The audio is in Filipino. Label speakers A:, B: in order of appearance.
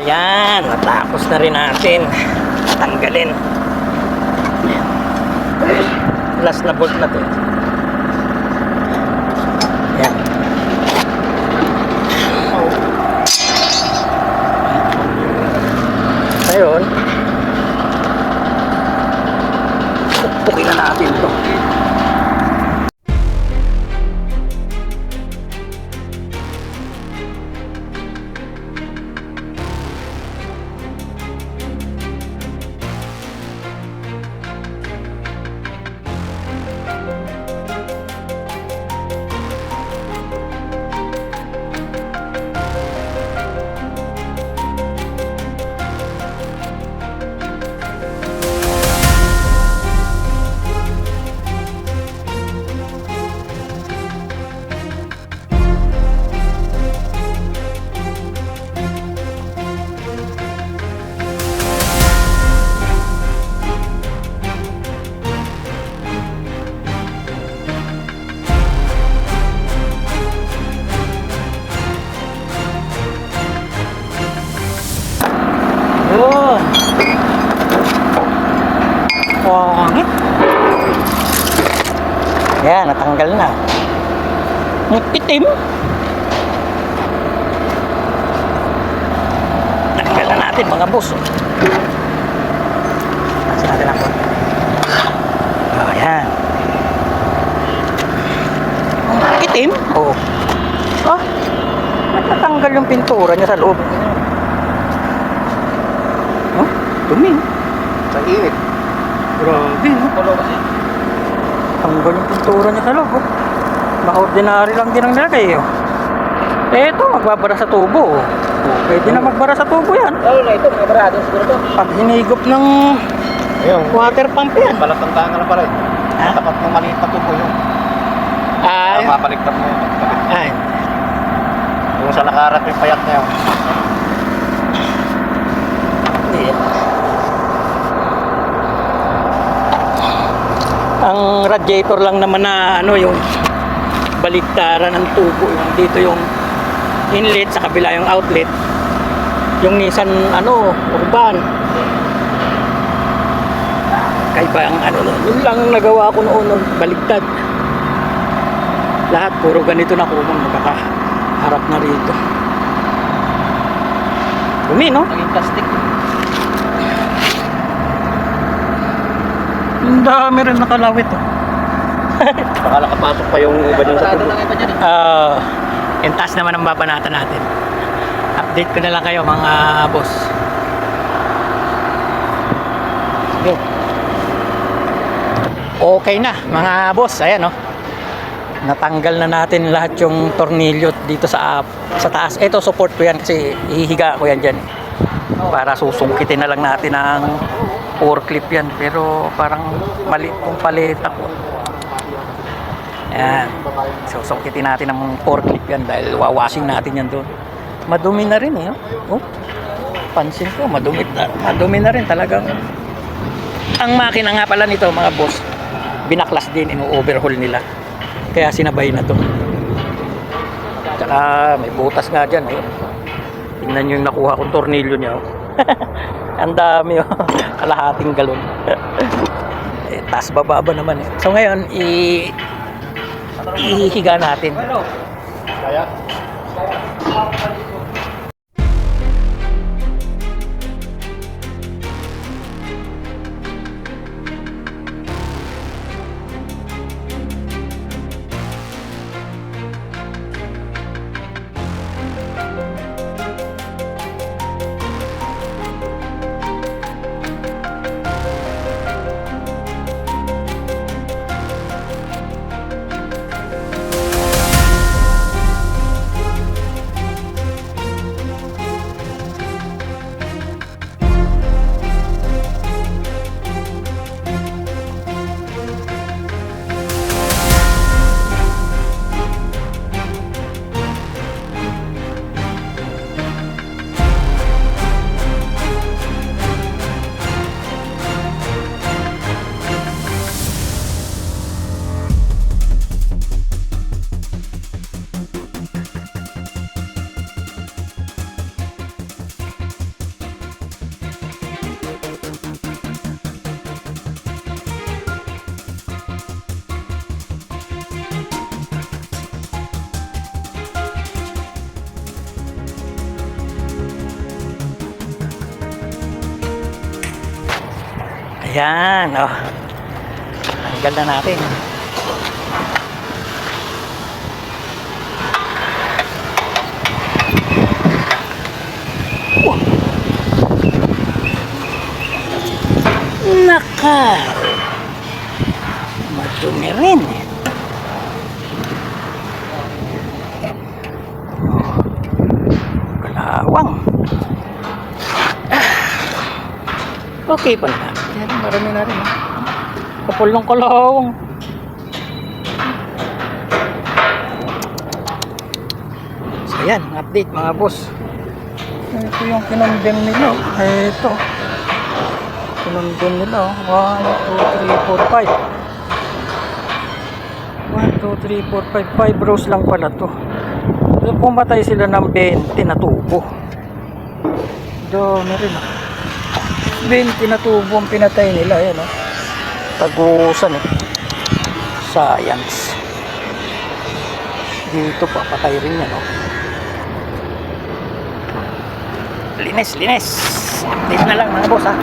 A: Ayan, natapos na rin natin. Tanggalin. Last na bolt na to. Yan, natanggal na. Ang itim. Tanggal na natin mga boss. Kasi natin ako. Oh, yan. Ang itim? Oo. Ah, natatanggal yung pintura niya sa loob. Oh, dumi.
B: Sa init.
A: Grabe, no?
B: Tulo kasi.
A: Tanggal yung pintura niya sa loob. Oh. Baka ordinary lang din ang nilagay. Oh. Eh, ito, magbabara sa tubo. Oh. Pwede na magbara sa tubo yan.
B: Lalo na ito, mga barado siguro to.
A: Pag hinigop ng
B: Ayun.
A: water pump yan.
B: Palatandaan ka na pala eh.
A: Ha?
B: Tapat ng maliit na tubo yung
A: Ay,
B: ah, mabaliktad mo.
A: ay.
B: Yung sa yung payat na yun.
A: Ang radiator lang naman na ano yung baliktaran ng tubo. Yung dito yung inlet sa kabila yung outlet. Yung Nissan ano urban. Kaya ba ang ano yun lang ang nagawa ko noon nun, baliktad lahat puro ganito na kumang magkakaharap na rito. Dumi no?
B: Naging plastic.
A: Ang dami rin nakalawit oh.
B: Baka nakapasok pa yung iba dun sa tubo. eh.
A: Ah, yung taas naman ang babanatan natin. Update ko na lang kayo mga boss. Sige. Okay na mga boss, ayan oh. Natanggal na natin lahat yung tornilyo dito sa sa taas. Ito support ko yan kasi ihihiga ko yan diyan. Para susungkitin na lang natin ang four clip yan pero parang mali kung palit ako. Yan. Susungkitin natin ang four clip yan dahil wawashing natin yan doon. Madumi na rin eh. Oh. oh. Pansin ko, madumi na, madumi na rin talagang. Ang makina nga pala nito mga boss, binaklas din, ino-overhaul nila. Kaya sinabay na to. Tsaka may butas nga dyan. Eh. Tingnan nyo yung nakuha kong tornilyo niya. Oh. Ang dami oh. Kalahating galon. eh, taas bababa naman eh. So ngayon, i ihihiga natin.
B: Kaya?
A: Ayan, oh. Tanggal na natin. Oh. Naka! Madumi rin. Kalawang. Okay pa na. Yan, marami na rin. ah. Kapal ng kalawang. So yan, update mga boss. Ito yung kinondem nila. Ito. Kinondem nila. 1, 2, 3, 4, 5. 1, 2, 3, 4, 5. 5 rows lang pala to. So, pumatay sila ng 20 na tubo. Dami rin ah. 20 na tubo ang pinatay nila. Ayan oh. Tagusan eh. Science. Dito pa, patay rin yan oh. Linis, linis. Update na lang mga boss ha.